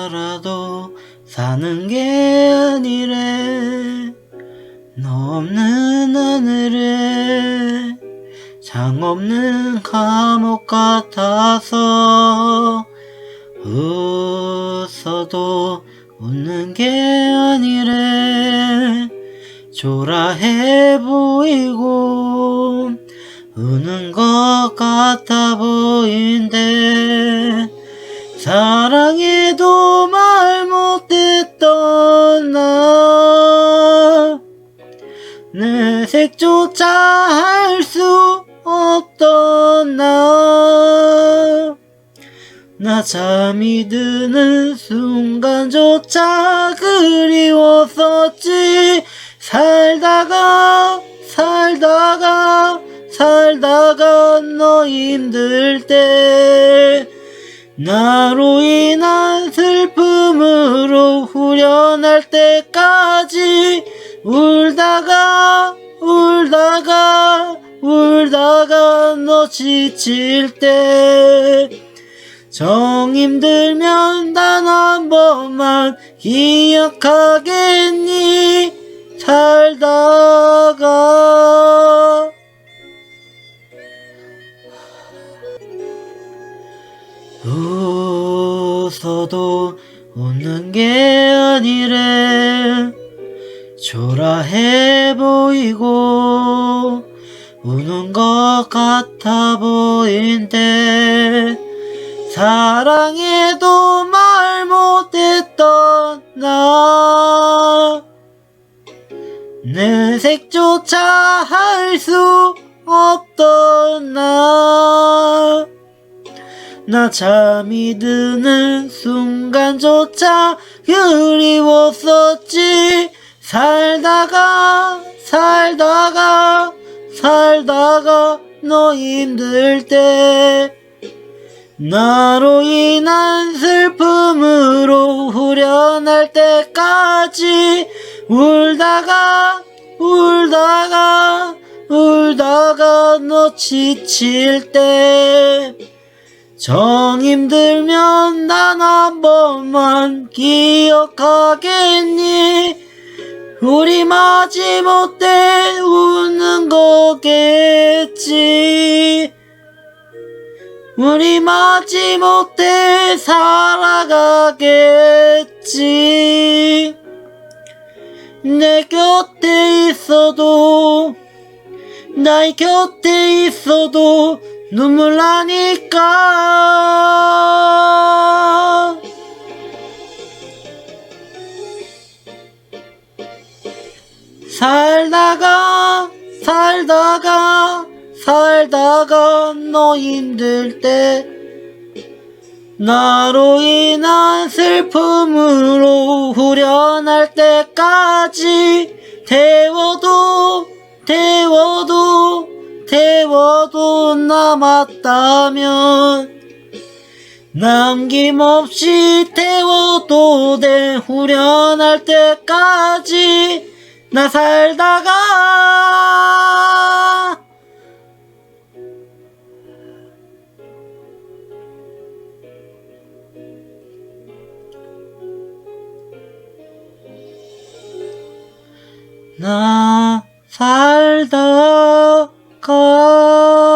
살아도 사는 게 아니래. 너 없는 하늘에 장 없는 감옥 같아서 웃어도 웃는 게 아니래. 초라해 보이고 우는 것 같아 보인대 사랑해도 말 못했던 나 내 색조차 할 수 없던 나 나 잠이 드는 순간조차 그리웠었지. 살다가 살다가 살다가 너 힘들 때 나로 인한 슬픔으로 후련할 때까지 울다가 울다가 울다가 너 지칠 때 정 힘들면 단 한 번만 기억하겠니? 살다가 웃어도 웃는 게 아니래. 초라해 보이고 우는 것 같아 보인대. 사랑해도 말 못했던 나. 내 색조차 할 수 없던 나 나 잠이 드는 순간조차 그리웠었지. 살다가 살다가 살다가 너 힘들 때. 나로 인한 슬픔으로 후련할 때까지 울다가 울다가 울다가 너 지칠 때 정 힘들면 단한 번만 기억하겠니? 우리 마지못해 웃는 거겠지. 우리 마지못해 살아가겠지. 내 곁에 있어도 나의 곁에 있어도 눈물 나니까. 살다가 살다가 살다가 너 힘들 때 나로 인한 슬픔으로 후련할 때까지 태워도 태워도 태워도 남았다면 남김없이 태워도 돼. 후련할 때까지 나 살다가 나 살다 Oh.